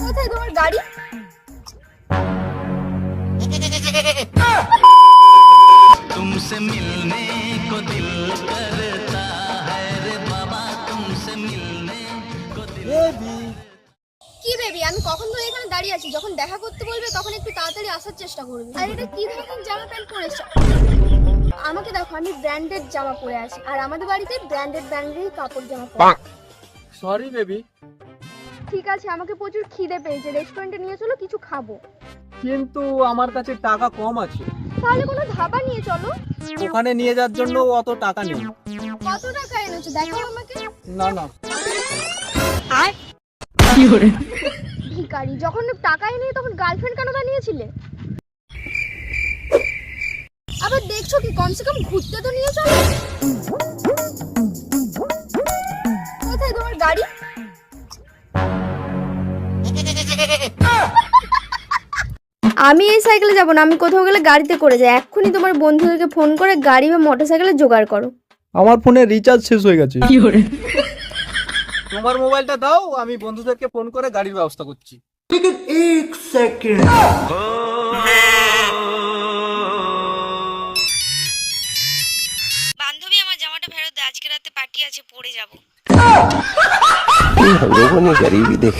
কোথায় তোমার গাড়ি तुमसे मिलने को दिल करता है रे बाबा तुमसे मिलने को दिल কি বেবি আমি কখন ধরে এখানে দাঁড়িয়ে আছি যখন দেখা করতে বলবে তখন একটু তাড়াতাড়ি আসার চেষ্টা করবে আর এটা কি ধরনের জামা প্যান্ট পরেছ আমাকে দেখো আমি ব্র্যান্ডেড জামা পরে আছি আর আমাদের বাড়িতে ব্র্যান্ডেড ব্র্যান্ডেরই কাপড় জামা পরে সরি বেবি ঠিক আছে আমাকে প্রচুর খিদে পেয়েছে। রেস্টুরেন্টে নিয়ে চলো কিছু খাব। কিন্তু আমার কাছে টাকা কম আছে। তাহলে কোনো ধাবা নিয়ে চলো। ওখানে নিয়ে যাওয়ার জন্য অত টাকা নেই। কত টাকা এনেছো? দেখো আমাকে। না না। আর কি করে? ভিখারি যখন টাকাই নেই তখন গার্লফ্রেন্ড কেন বানিয়েছিলে আবার দেখছ কি কমসে কম ঘুরতে তো নিয়ে চলো। গাড়ি আমি এই সাইকেলে যাব না আমি কোথাও গেলে গাড়িতে করে যাই। এক্ষুনি তোমার বন্ধুদেরকে ফোন করে গাড়ি বা মোটর সাইকেলে জোগাড় করো। আমার ফোনে রিচার্জ শেষ হয়ে গেছে। তোমার মোবাইলটা দাও আমি বন্ধুদেরকে ফোন করে গাড়ির ব্যবস্থা করছি। বান্ধবী আমার জামাটা ফেরত দে আজকে রাতে পার্টি আছে পরে যাব। Hijo, yo con el Caribe.